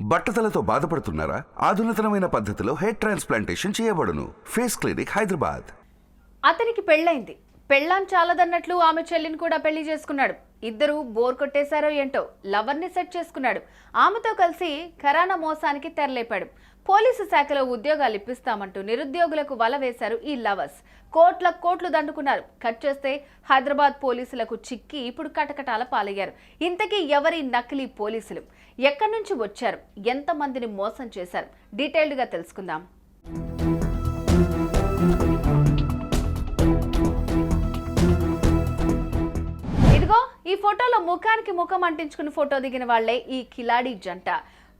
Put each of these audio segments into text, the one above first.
బట్టతలతో బాధపడుతున్నారా? ఆధునితనమైన పద్ధతిలో హెయిర్ ట్రాన్స్ప్లాంటేషన్ చేయబడును. Face clinic Hyderabad. అతనికి పెళ్ళైంది. పెళ్ళాం చాలదన్నట్లు ఆమె చెల్లిని కూడా పెళ్ళి చేసుకున్నాడు. ఇద్దరు బోర్ కొట్టేశారో ఏంటో లవర్ని సెట్ చేసుకున్నాడు. ఆమెతో కలిసి ఖరానా మోసానికి తెరలేపాడు. పోలీసు శాఖలో ఉద్యోగాలు ఇప్పిస్తామంటూ నిరుద్యోగులకు వల వేశారు ఈ లవర్స్. కోట్ల కోట్లు దండుకున్నారు. కట్ చేస్తే హైదరాబాద్ పోలీసులకు చిక్కి ఇప్పుడు కటకటాల పాలయ్యారు. ఇంతకీ ఎవరి నకిలీ పోలీసులు? ఎక్కడి నుంచి వచ్చారు? ఎంతమందిని మోసం చేశారు? డీటెయిల్డ్గా తెలుసుకుందాం. ఇదిగో ఈ ఫోటోలో ముఖానికి ముఖం అంటించుకుని ఫోటో దిగిన వాళ్ళే ఈ కిలాడి జంట.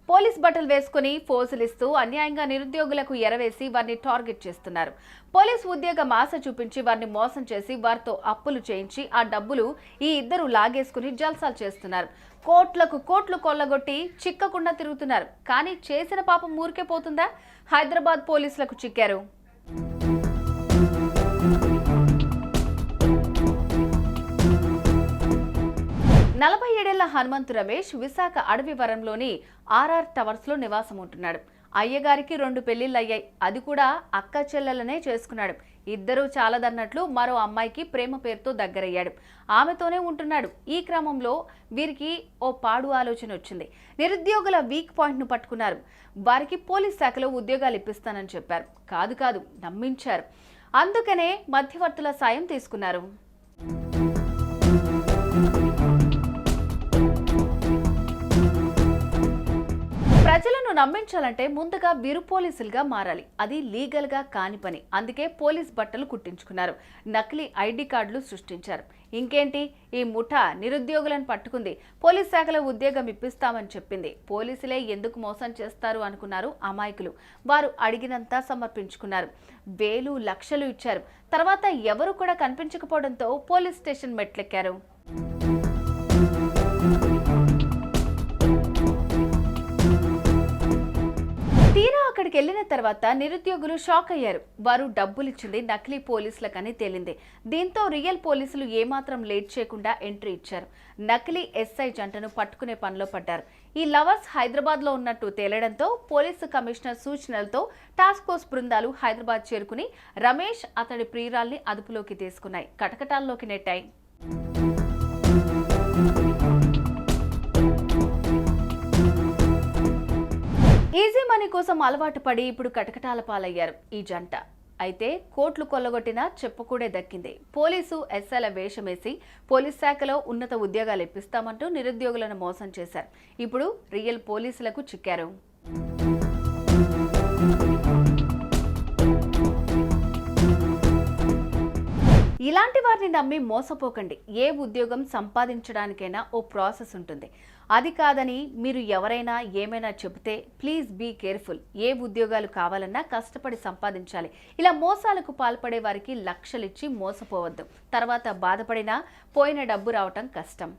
పోలీస్ బట్టలు వేసుకుని ఫోజులిస్తూ అన్యాయంగా నిరుద్యోగులకు ఎరవేసి వారిని టార్గెట్ చేస్తున్నారు. పోలీస్ ఉద్యోగం ఆశ చూపించి వారిని మోసం చేసి వారితో అప్పులు చేయించి ఆ డబ్బులు ఈ ఇద్దరు లాగేసుకుని జల్సాలు చేస్తున్నారు. కోట్లకు కోట్లు కొల్లగొట్టి చిక్కకుండా తిరుగుతున్నారు. కానీ చేసిన పాపం ఊరికే పోతుందా? హైదరాబాద్ పోలీసులకు చిక్కారు. నలభై ఏడేళ్ళ హనుమంతు రమేష్ విశాఖ అడవి వరంలోని ఆర్ఆర్ టవర్స్లో నివాసం ఉంటున్నాడు అయ్యగారికి రెండు పెళ్ళిళ్ళు అయ్యాయి అది కూడా అక్క చెల్లెలనే చేసుకున్నాడు. ఇద్దరూ చాలదన్నట్లు మరో అమ్మాయికి ప్రేమ పేరుతో దగ్గరయ్యాడు. ఆమెతోనే ఉంటున్నాడు. ఈ క్రమంలో వీరికి ఓ పాడు ఆలోచన వచ్చింది. నిరుద్యోగుల వీక్ పాయింట్ను పట్టుకున్నారు. వారికి పోలీస్ శాఖలో ఉద్యోగాలు ఇప్పిస్తానని చెప్పారు. కాదు కాదు నమ్మించారు. అందుకనే మధ్యవర్తుల సాయం తీసుకున్నారు. నమ్మించాలంటే ముందుగా వీరు పోలీసులుగా మారాలి. అది లీగల్గా కాని పని. అందుకే పోలీస్ బట్టలు కుట్టించుకున్నారు. నకిలీ ఐడి కార్డులు సృష్టించారు. ఇంకేంటి? ఈ ముఠా నిరుద్యోగులను పట్టుకుంది. పోలీస్ శాఖలో ఉద్యోగం ఇప్పిస్తామని చెప్పింది. పోలీసులే ఎందుకు మోసం చేస్తారు అనుకున్నారు అమాయకులు. వారు అడిగినంత సమర్పించుకున్నారు. వేలు లక్షలు ఇచ్చారు. తర్వాత ఎవరు కూడా కనిపించకపోవడంతో పోలీస్ స్టేషన్ మెట్లెక్కారు. అక్కడికి వెళ్ళిన తర్వాత నిరుద్యోగులు షాక్ అయ్యారు. వారు డబ్బులు ఇచ్చింది నకిలీ పోలీసులకని తేలింది. దీంతో రియల్ పోలీసులు ఏమాత్రం లేట్ చేయకుండా ఎంట్రీ ఇచ్చారు. నకిలీ ఎస్ఐ జంటను పట్టుకునే పనిలో పడ్డారు. ఈ లవర్స్ హైదరాబాద్లో ఉన్నట్టు తేలడంతో పోలీసు కమిషనర్ సూచనలతో టాస్క్ ఫోర్స్ బృందాలు హైదరాబాద్ చేరుకుని రమేష్ అతడి ప్రియురాల్ని అదుపులోకి తీసుకున్నాయి. కటకటాల్లోకి నెట్టాయి. కోసం అలవాటు పడి ఇప్పుడు కటకటాల పాలయ్యారు ఈ జంట. అయితే కోట్లు కొల్లగొట్టినా చెప్పుకూడే దక్కింది. పోలీసు ఎస్ఐల వేషమేసి పోలీస్ శాఖలో ఉన్నత ఉద్యోగాలు ఇప్పిస్తామంటూ నిరుద్యోగులను మోసం చేశారు. ఇప్పుడు రియల్ పోలీసులకు చిక్కారు. వారిని నమ్మి మోసపోకండి. ఏ ఉద్యోగం సంపాదించడానికైనా ఓ ప్రాసెస్ ఉంటుంది. అది కాదని మీరు ఎవరైనా ఏమైనా చెబితే ప్లీజ్ బీ కేర్ఫుల్. ఏ ఉద్యోగాలు కావాలన్నా కష్టపడి సంపాదించాలి. ఇలా మోసాలకు పాల్పడే వారికి లక్షలిచ్చి మోసపోవద్దు. తర్వాత బాధపడినా పోయిన డబ్బు రావటం కష్టం.